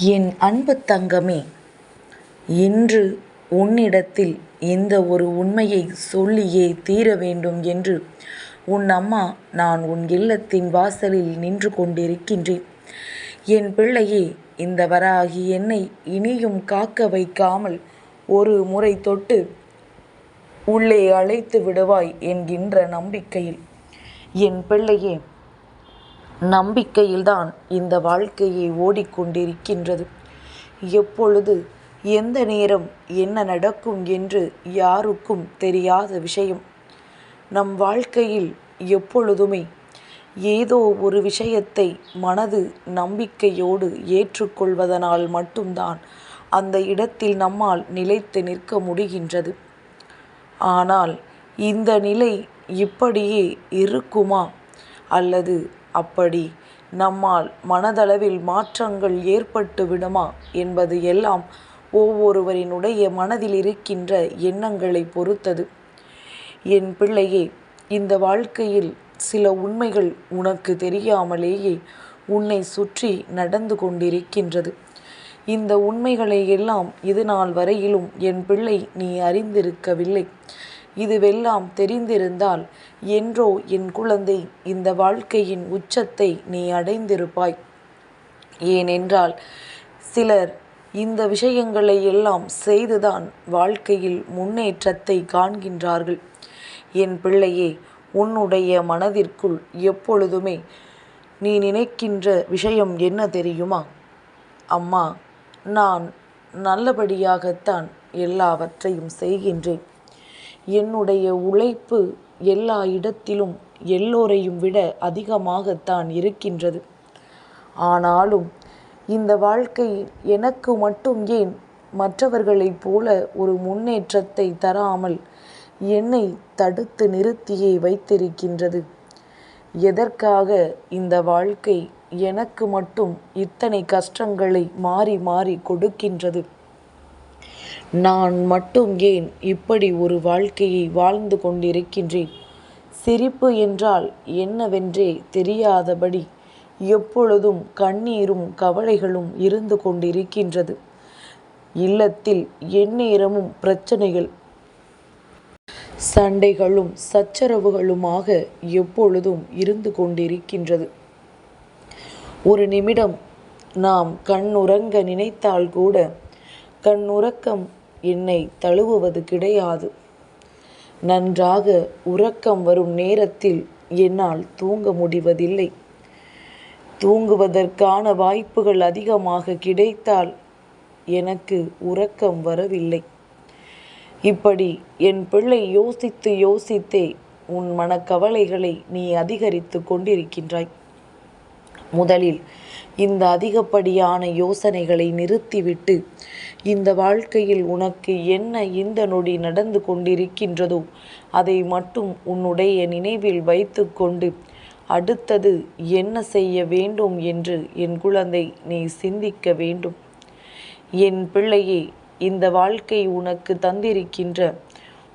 என் அன்பு தங்கமே இன்று உன்னிடத்தில் இந்த ஒரு உண்மையை சொல்லியே தீர வேண்டும் என்று உன் அம்மா நான் உன் இல்லத்தின் வாசலில் நின்று கொண்டிருக்கின்றேன். என் பிள்ளையே இந்த வராகி என்னை இனியும் காக்க வைக்காமல் ஒரு முறை தொட்டு உள்ளே அழைத்து விடுவாய் என்கின்ற நம்பிக்கையில். என் பிள்ளையே நம்பிக்கையில்தான் இந்த வாழ்க்கையை ஓடிக்கொண்டிருக்கின்றது. எப்பொழுது எந்த நேரம் என்ன நடக்கும் என்று யாருக்கும் தெரியாத விஷயம். நம் வாழ்க்கையில் எப்பொழுதுமே ஏதோ ஒரு விஷயத்தை மனது நம்பிக்கையோடு ஏற்றுக்கொள்வதனால் மட்டும்தான் அந்த இடத்தில் நம்மால் நிலைத்து நிற்க முடிகின்றது. ஆனால் இந்த நிலை இப்படியே இருக்குமா? அல்லது அப்படி நம்மால் மனதளவில் மாற்றங்கள் ஏற்பட்டு விடுமா என்பது எல்லாம் ஒவ்வொருவரினுடைய மனதில் இருக்கின்ற எண்ணங்களை பொறுத்தது. என் பிள்ளையே இந்த வாழ்க்கையில் சில உண்மைகள் உனக்கு தெரியாமலேயே உன்னை சுற்றி நடந்து கொண்டிருக்கின்றது. இந்த உண்மைகளை எல்லாம் இது நாள் வரையிலும் என் பிள்ளை நீ அறிந்திருக்கவில்லை. இதுவெல்லாம் தெரிந்திருந்தால் என்றோ என் குழந்தை இந்த வாழ்க்கையின் உச்சத்தை நீ அடைந்திருப்பாய். ஏனென்றால் சிலர் இந்த விஷயங்களை எல்லாம் செய்துதான் வாழ்க்கையில் முன்னேற்றத்தை காண்கின்றார்கள். என் பிள்ளையே உன்னுடைய மனதிற்குள் எப்பொழுதுமே நீ நினைக்கின்ற விஷயம் என்ன தெரியுமா? அம்மா நான் நல்லபடியாகத்தான் எல்லாவற்றையும் செய்கின்றேன். என்னுடைய உழைப்பு எல்லா இடத்திலும் எல்லோரையும் விட அதிகமாகத்தான் இருக்கின்றது. ஆனாலும் இந்த வாழ்க்கை எனக்கு மட்டும் ஏன் மற்றவர்களைப் போல ஒரு முன்னேற்றத்தை தராமல் என்னை தடுத்து நிறுத்தியே வைத்திருக்கின்றது? எதற்காக இந்த வாழ்க்கை எனக்கு மட்டும் இத்தனை கஷ்டங்களை மாறி மாறி கொடுக்கின்றது? நான் மட்டும் ஏன் இப்படி ஒரு வாழ்க்கையை வாழ்ந்து கொண்டிருக்கின்றேன்? சிரிப்பு என்றால் என்னவென்றே தெரியாதபடி எப்பொழுதும் கண்ணீரும் கவலைகளும் இருந்து கொண்டிருக்கின்றது. இல்லத்தில் எந்நேரமும் பிரச்சனைகள் சண்டைகளும் சச்சரவுகளுமாக எப்பொழுதும் இருந்து கொண்டிருக்கின்றது. ஒரு நிமிடம் நாம் கண்ணுறங்க நினைத்தால் கூட கண்ணுறக்கம் என்னை தழுவுவது கிடையாது. நன்றாக உறக்கம் வரும் நேரத்தில் என்னால் தூங்க முடிவதில்லை. தூங்குவதற்கான வாய்ப்புகள் அதிகமாக கிடைத்தால் எனக்கு உறக்கம் வரவில்லை. இப்படி என் பிள்ளை யோசித்து யோசித்தே உன் மனக்கவலைகளை நீ அதிகரித்து கொண்டிருக்கின்றாய். முதலில் இந்த அதிகப்படியான யோசனைகளை நிறுத்திவிட்டு இந்த வாழ்க்கையில் உனக்கு என்ன இந்த நொடி நடந்து கொண்டிருக்கின்றதோ அதை மட்டும் உன்னுடைய நினைவில் வைத்துக்கொண்டு அடுத்தது என்ன செய்ய வேண்டும் என்று என் குழந்தை நீ சிந்திக்க வேண்டும். என் பிள்ளையே இந்த வாழ்க்கை உனக்கு தந்திருக்கின்ற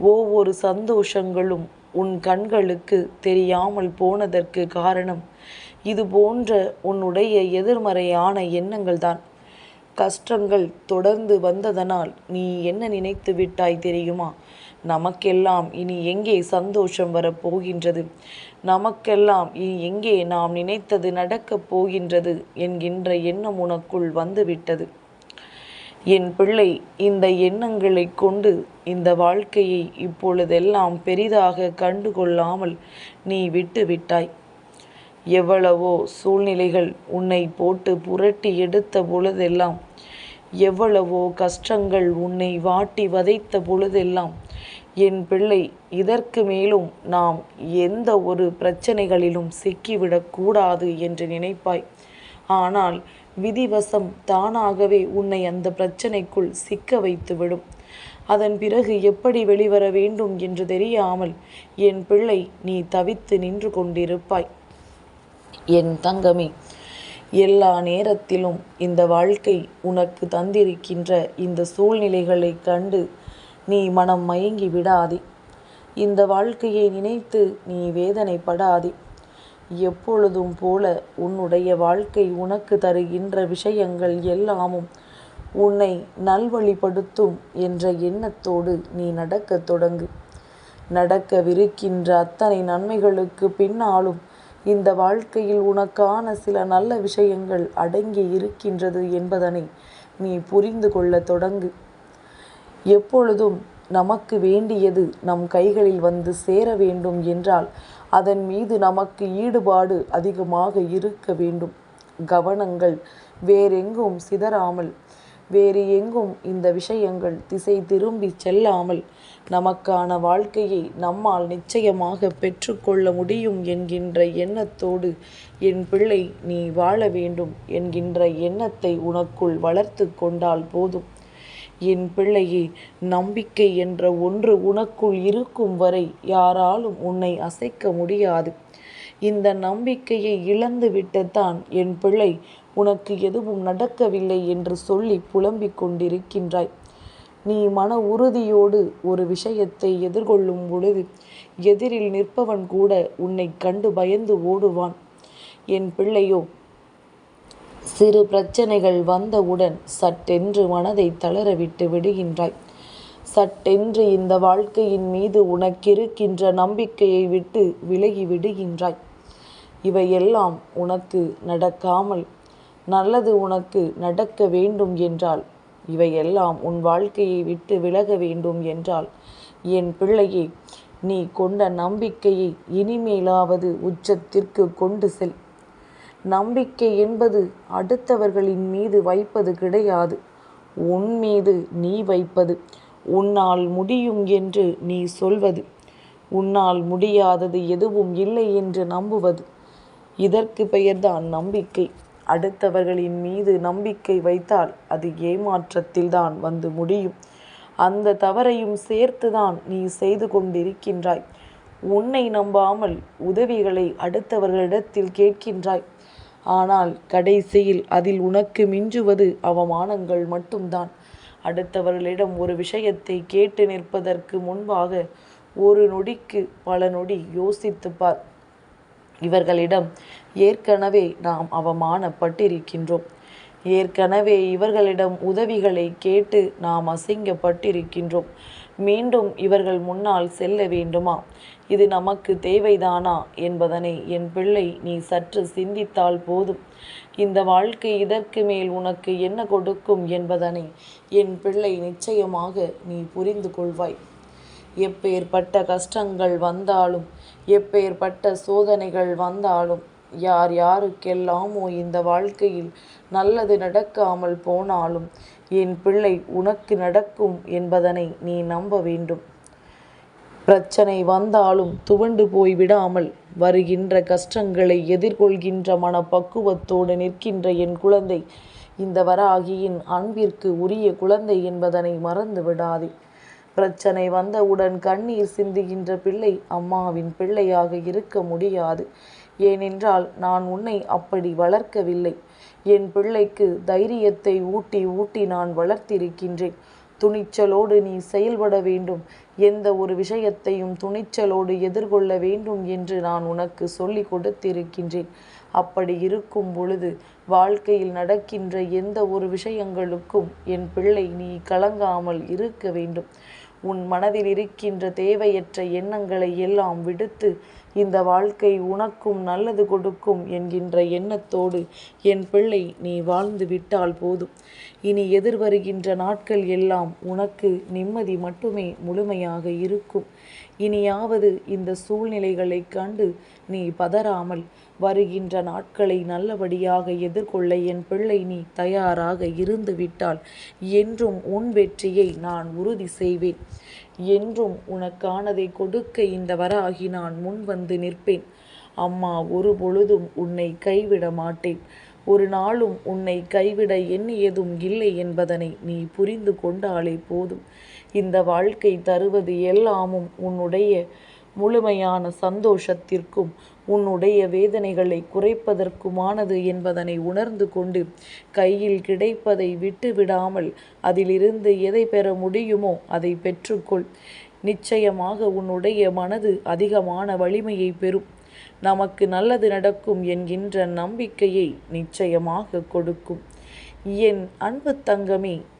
ஒவ்வொரு சந்தோஷங்களும் உன் கண்களுக்கு தெரியாமல் போனதற்கு காரணம் இது போன்ற உன்னுடைய எதிர்மறையான எண்ணங்கள் தான் கஷ்டங்கள் தொடர்ந்து வந்ததனால் நீ என்ன நினைத்து விட்டாய் தெரியுமா? நமக்கெல்லாம் இனி எங்கே சந்தோஷம் வரப்போகின்றது? நமக்கெல்லாம் இனி எங்கே நாம் நினைத்தது நடக்கப் போகின்றது என்கின்ற எண்ணம் உனக்குள் வந்துவிட்டது. என் பிள்ளை இந்த எண்ணங்களை கொண்டு இந்த வாழ்க்கையை இப்பொழுதெல்லாம் பெரிதாக கண்டுகொள்ளாமல் நீ விட்டு விட்டாய். எவ்வளவோ சூழ்நிலைகள் உன்னை போட்டு புரட்டி எடுத்த பொழுதெல்லாம் எவ்வளவோ கஷ்டங்கள் உன்னை வாட்டி வதைத்த பொழுதெல்லாம் என் பிள்ளை இதற்கு மேலும் நாம் எந்த ஒரு பிரச்சனைகளிலும் சிக்கிவிடக்கூடாது என்று நினைப்பாய். ஆனால் விதிவசம் தானாகவே உன்னை அந்த பிரச்சனைக்குள் சிக்க வைத்துவிடும். அதன் பிறகு எப்படி வெளிவர வேண்டும் என்று தெரியாமல் என் பிள்ளை நீ தவித்து நின்று கொண்டிருப்பாய். என் தங்கமே எல்லா நேரத்திலும் இந்த வாழ்க்கை உனக்கு தந்திருக்கின்ற இந்த சூழ்நிலைகளை கண்டு நீ மனம் மயங்கி விடாதே. இந்த வாழ்க்கையை நினைத்து நீ வேதனைப்படாதே. எப்பொழுதும் போல உன்னுடைய வாழ்க்கை உனக்கு தருகின்ற விஷயங்கள் எல்லாமும் உன்னை நல்வழிப்படுத்தும் என்ற எண்ணத்தோடு நீ நடக்கத் தொடங்கு. நடக்கவிருக்கின்ற அத்தனை நன்மைகளுக்கு பின்னாலும் இந்த வாழ்க்கையில் உனக்கான சில நல்ல விஷயங்கள் அடங்கி இருக்கின்றது என்பதனை நீ புரிந்து கொள்ள தொடங்கு. எப்பொழுதும் நமக்கு வேண்டியது நம் கைகளில் வந்து சேர வேண்டும் என்றால் அதன் மீது நமக்கு ஈடுபாடு அதிகமாக இருக்க வேண்டும். கவனங்கள் வேறெங்கும் சிதறாமல் வேறு எங்கும் இந்த விஷயங்கள் திசை திரும்பி செல்லாமல் நமக்கான வாழ்க்கையை நம்மால் நிச்சயமாக பெற்றுக்கொள்ள முடியும் என்கின்ற எண்ணத்தோடு என் பிள்ளை நீ வாழ வேண்டும் என்கின்ற எண்ணத்தை உனக்குள் வளர்த்து கொண்டால் போதும். என் பிள்ளையே நம்பிக்கை என்ற ஒன்று உனக்குள் இருக்கும் வரை யாராலும் உன்னை அசைக்க முடியாது. இந்த நம்பிக்கையை இழந்துவிட்டுத்தான் என் பிள்ளை உனக்கு எதுவும் நடக்கவில்லை என்று சொல்லி புலம்பிக் கொண்டிருக்கின்றாய். நீ மன உறுதியோடு ஒரு விஷயத்தை எதிர்கொள்ளும் பொழுது எதிரில் நிற்பவன் கூட உன்னை கண்டு பயந்து ஓடுவான். என் பிள்ளையோ சிறு பிரச்சனைகள் வந்தவுடன் சட்டென்று மனதை தளரவிட்டு விடுகின்றாய். சட்டென்று இந்த வாழ்க்கையின் மீது உனக்கிருக்கின்ற நம்பிக்கையை விட்டு விலகி விடுகின்றாய். இவையெல்லாம் உனக்கு நடக்காமல் நல்லது உனக்கு நடக்க வேண்டும் என்றால் இவையெல்லாம் உன் வாழ்க்கையை விட்டு விலக வேண்டும் என்றால் என் பிள்ளையே நீ கொண்ட நம்பிக்கையை இனிமேலாவது உச்சத்திற்கு கொண்டு செல். நம்பிக்கை என்பது அடுத்தவர்களின் மீது வைப்பது கிடையாது. உன் மீது நீ வைப்பது உன்னால் முடியும் என்று நீ சொல்வது. உன்னால் முடியாதது எதுவும் இல்லை என்று நம்புவது. இதற்கு பெயர்தான் நம்பிக்கை. அடுத்தவர்களின் மீது நம்பிக்கை வைத்தால் அது ஏமாற்றத்தில்தான் வந்து முடியும். அந்த தவறையும் சேர்த்துதான் நீ செய்து கொண்டிருக்கின்றாய். உன்னை நம்பாமல் உதவிகளை அடுத்தவர்களிடத்தில் கேட்கின்றாய். ஆனால் கடைசியில் அதில் உனக்கு மிஞ்சுவது அவமானங்கள் மட்டும்தான். அடுத்தவர்களிடம் ஒரு விஷயத்தை கேட்டு நிற்பதற்கு முன்பாக ஒரு நொடிக்கு பல நொடி யோசித்துப்பார் இவர்களிடம் ஏற்கனவே நாம் அவமானப்பட்டிருக்கின்றோம். ஏற்கனவே இவர்களிடம் உதவிகளை கேட்டு நாம் அசிங்கப்பட்டிருக்கின்றோம். மீண்டும் இவர்கள் முன்னால் செல்ல வேண்டுமா? இது நமக்கு தேவைதானா என்பதனை என் பிள்ளை நீ சற்று சிந்தித்தால் போதும். இந்த வாழ்க்கை இதற்கு மேல் உனக்கு என்ன கொடுக்கும் என்பதனை என் பிள்ளை நிச்சயமாக நீ புரிந்து கொள்வாய் எப்பேற்பட்ட கஷ்டங்கள் வந்தாலும் எப்பேற்பட்ட சோதனைகள் வந்தாலும் யார் யாருக்கெல்லாமோ இந்த வாழ்க்கையில் நல்லது நடக்காமல் போனாலும் என் பிள்ளை உனக்கு நடக்கும் என்பதனை நீ நம்ப வேண்டும். பிரச்சனை வந்தாலும் துவண்டு போய் விடாமல் வருகின்ற கஷ்டங்களை எதிர்கொள்கின்ற மனப்பக்குவத்தோடு நிற்கின்ற என் குழந்தை இந்த வராகியின் அன்பிற்கு உரிய குழந்தை என்பதனை மறந்து விடாதே. பிரச்சனை வந்தவுடன் கண்ணீர் சிந்துகின்ற பிள்ளை அம்மாவின் பிள்ளையாக இருக்க முடியாது. ஏனென்றால் நான் உன்னை அப்படி வளர்க்கவில்லை. என் பிள்ளைக்கு தைரியத்தை ஊட்டி ஊட்டி நான் வளர்த்திருக்கின்றேன். துணிச்சலோடு நீ செயல்பட வேண்டும். எந்த ஒரு விஷயத்தையும் துணிச்சலோடு எதிர்கொள்ள வேண்டும் என்று நான் உனக்கு சொல்லி கொடுத்திருக்கின்றேன். அப்படி இருக்கும் பொழுது வாழ்க்கையில் நடக்கின்ற எந்த ஒரு விஷயங்களுக்கும் என் பிள்ளை நீ கலங்காமல் இருக்க வேண்டும். உன் மனதில் இருக்கின்ற தேவையற்ற எண்ணங்களை எல்லாம் விடுத்து இந்த வாழ்க்கை உனக்கும் நல்லது கொடுக்கும் என்கின்ற எண்ணத்தோடு என் பிள்ளை நீ வாழ்ந்து விட்டால் போதும். இனி எதிர்வருகின்ற நாட்கள் எல்லாம் உனக்கு நிம்மதி மட்டுமே முழுமையாக இருக்கும். இனியாவது இந்த சூழ்நிலைகளை கண்டு நீ பதறாமல் வருகின்ற நாட்களை நல்லபடியாக எதிர்கொள்ள என் பிள்ளை நீ தயாராக இருந்து விட்டால் என்றும் உன் வெற்றியை நான் உறுதி செய்வேன். என்றும் உனக்கானதை கொடுக்க இந்த வராகி நான் முன் வந்து நிற்பேன். அம்மா ஒரு பொழுதும் உன்னை கைவிட மாட்டேன். ஒரு நாளும் உன்னை கைவிட எண்ணியதும் இல்லை என்பதனை நீ புரிந்து கொண்டாலே போதும். இந்த வாழ்க்கை தருவது எல்லாமும் உன்னுடைய முழுமையான சந்தோஷத்திற்கும் உன்னுடைய வேதனைகளை குறைப்பதற்குமானது என்பதனை உணர்ந்து கொண்டு கையில் கிடைப்பதை விட்டு விடாமல் அதிலிருந்து எதை பெற முடியுமோ அதை பெற்றுக்கொள். நிச்சயமாக உன்னுடைய மனது அதிகமான வலிமையை பெறும். நமக்கு நல்லது நடக்கும் என்கின்ற நம்பிக்கையை நிச்சயமாக கொடுக்கும். என் அன்பு தங்கமே